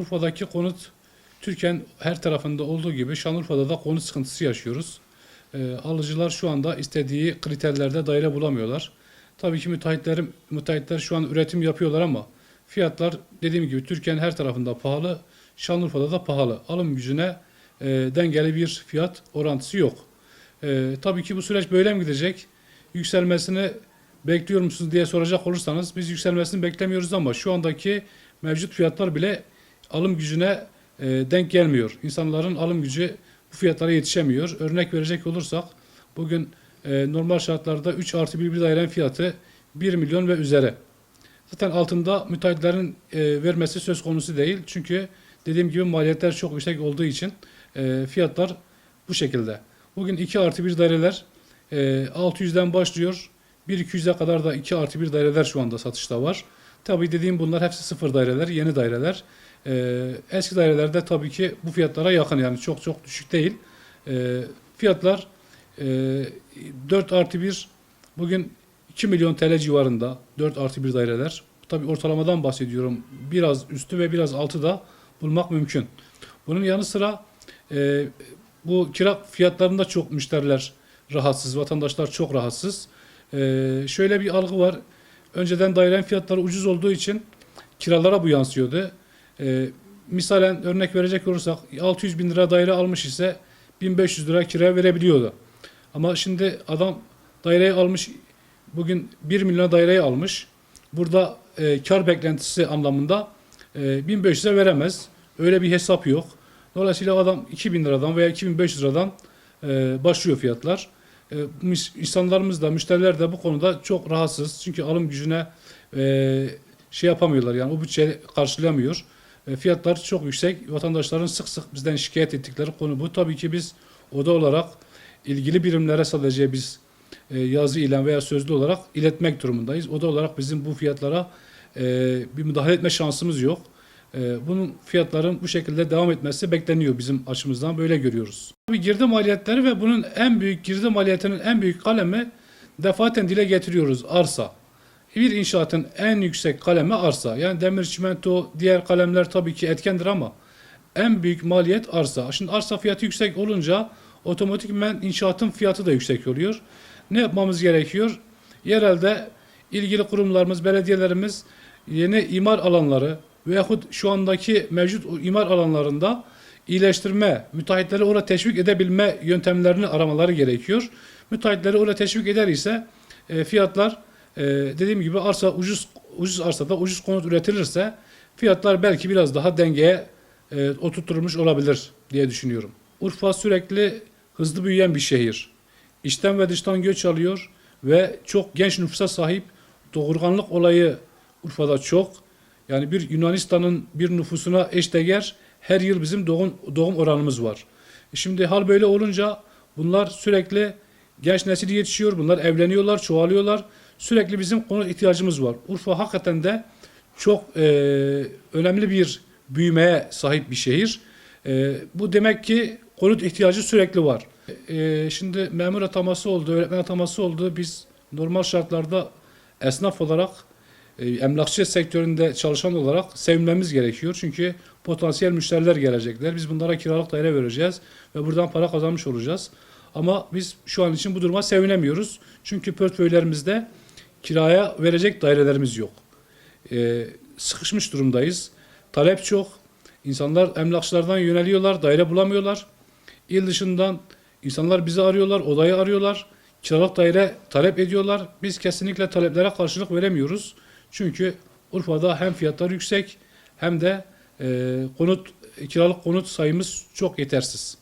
Urfa'daki konut Türkiye'nin her tarafında olduğu gibi Şanlıurfa'da da konut sıkıntısı yaşıyoruz. Ee, alıcılar şu anda istediği kriterlerde daire bulamıyorlar. Tabii ki müteahhitlerim, müteahhitler şu an üretim yapıyorlar ama fiyatlar dediğim gibi Türkiye'nin her tarafında pahalı. Şanlıurfa'da da pahalı. Alım gücüne e, dengeli bir fiyat orantısı yok. E, tabii ki bu süreç böyle mi gidecek? Yükselmesini bekliyor musunuz diye soracak olursanız biz yükselmesini beklemiyoruz ama şu andaki mevcut fiyatlar bile alım gücüne e, denk gelmiyor. İnsanların alım gücü bu fiyatlara yetişemiyor. Örnek verecek olursak bugün e, normal şartlarda 3 artı 1 bir dairenin fiyatı 1 milyon ve üzeri. Zaten altında müteahhitlerin e, vermesi söz konusu değil. Çünkü dediğim gibi maliyetler çok yüksek olduğu için e, fiyatlar bu şekilde. Bugün 2 artı 1 daireler e, 600'den başlıyor. 1-200'e kadar da 2 artı 1 daireler şu anda satışta var. Tabii dediğim bunlar hepsi sıfır daireler, yeni daireler. E, eski dairelerde tabii ki bu fiyatlara yakın yani çok çok düşük değil. E, fiyatlar e, 4 artı 1 bugün 2 milyon TL civarında 4 artı 1 daireler. Tabii ortalamadan bahsediyorum. Biraz üstü ve biraz altı da bulmak mümkün. Bunun yanı sıra e, bu kira fiyatlarında çok müşteriler rahatsız, vatandaşlar çok rahatsız. E, şöyle bir algı var. Önceden dairenin fiyatları ucuz olduğu için kiralara bu yansıyordu. E, misalen örnek verecek olursak 600 bin lira daire almış ise 1500 lira kira verebiliyordu. Ama şimdi adam daireyi almış bugün 1 milyona daireyi almış. Burada e, kar beklentisi anlamında e, 1500'e veremez. Öyle bir hesap yok. Dolayısıyla adam 2000 liradan veya 2500 liradan e, başlıyor fiyatlar. E, insanlarımız da müşteriler de bu konuda çok rahatsız. Çünkü alım gücüne e, şey yapamıyorlar yani o bütçe karşılayamıyor. E, fiyatlar çok yüksek. Vatandaşların sık sık bizden şikayet ettikleri konu bu. Tabii ki biz oda olarak ilgili birimlere sadece biz e, yazı ile veya sözlü olarak iletmek durumundayız. Oda olarak bizim bu fiyatlara e, bir müdahale etme şansımız yok. Bunun fiyatların bu şekilde devam etmesi bekleniyor bizim açımızdan böyle görüyoruz. Tabii girdi maliyetleri ve bunun en büyük girdi maliyetinin en büyük kalemi defaten dile getiriyoruz arsa. Bir inşaatın en yüksek kalemi arsa. Yani demir, çimento, diğer kalemler tabii ki etkendir ama en büyük maliyet arsa. Şimdi arsa fiyatı yüksek olunca otomatikmen inşaatın fiyatı da yüksek oluyor. Ne yapmamız gerekiyor? Yerelde ilgili kurumlarımız, belediyelerimiz yeni imar alanları veyahut şu andaki mevcut imar alanlarında iyileştirme, müteahhitleri oraya teşvik edebilme yöntemlerini aramaları gerekiyor. Müteahhitleri oraya teşvik eder ise e, fiyatlar e, dediğim gibi arsa ucuz ucuz arsada ucuz konut üretilirse fiyatlar belki biraz daha dengeye e, oturtulmuş olabilir diye düşünüyorum. Urfa sürekli hızlı büyüyen bir şehir. İçten ve dıştan göç alıyor ve çok genç nüfusa sahip doğurganlık olayı Urfa'da çok. Yani bir Yunanistan'ın bir nüfusuna eşdeğer her yıl bizim doğum, doğum oranımız var. Şimdi hal böyle olunca bunlar sürekli genç nesil yetişiyor. Bunlar evleniyorlar, çoğalıyorlar. Sürekli bizim konut ihtiyacımız var. Urfa hakikaten de çok e, önemli bir büyümeye sahip bir şehir. E, bu demek ki konut ihtiyacı sürekli var. E, şimdi memur ataması oldu, öğretmen ataması oldu. Biz normal şartlarda esnaf olarak e, emlakçı sektöründe çalışan olarak sevinmemiz gerekiyor. Çünkü potansiyel müşteriler gelecekler. Biz bunlara kiralık daire vereceğiz ve buradan para kazanmış olacağız. Ama biz şu an için bu duruma sevinemiyoruz. Çünkü portföylerimizde kiraya verecek dairelerimiz yok. E, sıkışmış durumdayız. Talep çok. İnsanlar emlakçılardan yöneliyorlar, daire bulamıyorlar. İl dışından insanlar bizi arıyorlar, odayı arıyorlar. Kiralık daire talep ediyorlar. Biz kesinlikle taleplere karşılık veremiyoruz. Çünkü Urfa'da hem fiyatlar yüksek hem de e, konut kiralık konut sayımız çok yetersiz.